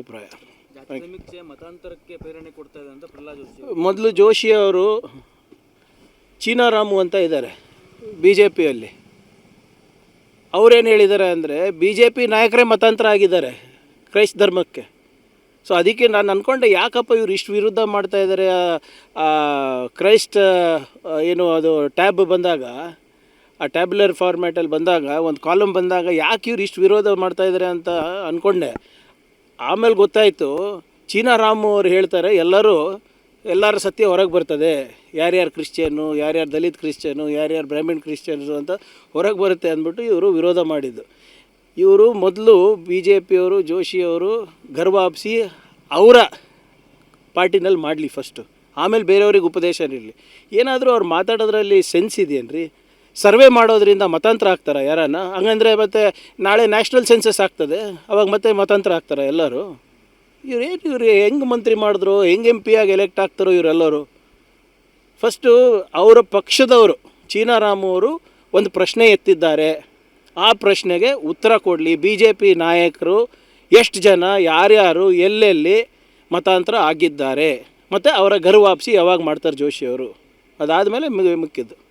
ಅಭಿಪ್ರಾಯ. ಮತಾಂತರಕ್ಕೆ ಪ್ರೇರಣೆ ಕೊಡ್ತಾ ಇದೆ ಅಂತ ಪ್ರಹ್ಲಾದ್ ಜೋಶಿ ಮೊದಲು ಜೋಶಿ ಅವರು ಚೀನಾರಾಮು ಅಂತ ಇದ್ದಾರೆ ಬಿ ಜೆ ಪಿಯಲ್ಲಿ ಅವರೇನು ಹೇಳಿದ್ದಾರೆ ಅಂದರೆ ಬಿ ಜೆ ಪಿ ನಾಯಕರೇ ಮತಾಂತರ ಆಗಿದ್ದಾರೆ ಕ್ರೈಸ್ತ ಧರ್ಮಕ್ಕೆ. ಸೊ ಅದಕ್ಕೆ ನಾನು ಅಂದ್ಕೊಂಡೆ ಯಾಕಪ್ಪ ಇವ್ರು ಇಷ್ಟು ವಿರುದ್ಧ ಮಾಡ್ತಾ ಇದ್ದಾರೆ ಕ್ರೈಸ್ಟ್ ಏನು ಅದು ಟ್ಯಾಬ್ ಬಂದಾಗ ಆ ಟ್ಯಾಬ್ಲರ್ ಫಾರ್ಮ್ಯಾಟಲ್ಲಿ ಬಂದಾಗ ಒಂದು ಕಾಲಮ್ ಬಂದಾಗ ಯಾಕೆ ಇವ್ರು ಇಷ್ಟು ವಿರೋಧ ಮಾಡ್ತಾ ಇದ್ದಾರೆ ಅಂತ ಅಂದ್ಕೊಂಡೆ ಆಮೇಲೆ ಗೊತ್ತಾಯಿತು, ಚೀನಾ ರಾಮು ಅವ್ರು ಹೇಳ್ತಾರೆ, ಎಲ್ಲರೂ, ಎಲ್ಲರ ಸತ್ಯ ಹೊರಗೆ ಬರ್ತದೆ. ಯಾರ್ಯಾರು ಕ್ರಿಶ್ಚಿಯನ್ನು ಯಾರ್ಯಾರು ದಲಿತ್ ಕ್ರಿಶ್ಚಿಯನ್ನು ಯಾರ್ಯಾರು ಬ್ರಾಹ್ಮಣ್ ಕ್ರಿಶ್ಚಿಯನ್ಸು ಅಂತ ಹೊರಗೆ ಬರುತ್ತೆ ಅಂದ್ಬಿಟ್ಟು ಇವರು ವಿರೋಧ ಮಾಡಿದ್ದು. ಇವರು ಮೊದಲು ಬಿ ಜೆ ಪಿಯವರು ಜೋಶಿಯವರು ಗರ್ವಾಪ್ಸಿ ಅವರ ಪಾರ್ಟಿನಲ್ಲಿ ಮಾಡಲಿ ಫಸ್ಟು ಆಮೇಲೆ ಬೇರೆಯವ್ರಿಗೆ ಉಪದೇಶ ನೀಡಲಿ ಏನಾದರೂ ಅವ್ರು ಮಾತಾಡೋದ್ರಲ್ಲಿ ಸೆನ್ಸ್ ಇದೆಯೇನ್ರಿ? ಸರ್ವೆ ಮಾಡೋದ್ರಿಂದ ಮತಾಂತರ ಆಗ್ತಾರ ಯಾರನ್ನ? ಹಂಗಂದ್ರೆ ಮತ್ತೆ ನಾಳೆ ನ್ಯಾಷನಲ್ ಸೆನ್ಸಸ್ ಆಗ್ತದೆ, ಅವಾಗ ಮತ್ತೆ ಮತಾಂತರ ಆಗ್ತಾರ ಎಲ್ಲರೂ? ಇವ್ರು ಏನು ಇವ್ರು ಹೆಂಗೆ ಮಂತ್ರಿ ಮಾಡಿದ್ರು, ಹೆಂಗೆ ಎಂ ಪಿ ಆಗಿ ಎಲೆಕ್ಟ್ ಆಗ್ತಾರೋ ಇವರೆಲ್ಲರೂ? ಫಸ್ಟು ಅವರ ಪಕ್ಷದವರು, ಚೀನಾರಾಮು ಅವರು ಒಂದು ಪ್ರಶ್ನೆ ಎತ್ತಿದ್ದಾರೆ. ಆ ಪ್ರಶ್ನೆಗೆ ಉತ್ತರ ಕೊಡಲಿ. ಬಿ ಜೆ ಪಿ ನಾಯಕರು ಎಷ್ಟು ಜನ, ಯಾರ್ಯಾರು, ಎಲ್ಲೆಲ್ಲಿ ಮತಾಂತರ ಆಗಿದ್ದಾರೆ? ಮತ್ತು ಅವರ ಗರ್ವಾಪ್ಸಿ ಯಾವಾಗ ಮಾಡ್ತಾರೆ ಜೋಶಿಯವರು ಅದಾದಮೇಲೆ ಮಿಕ್ಕಿದ್ದು.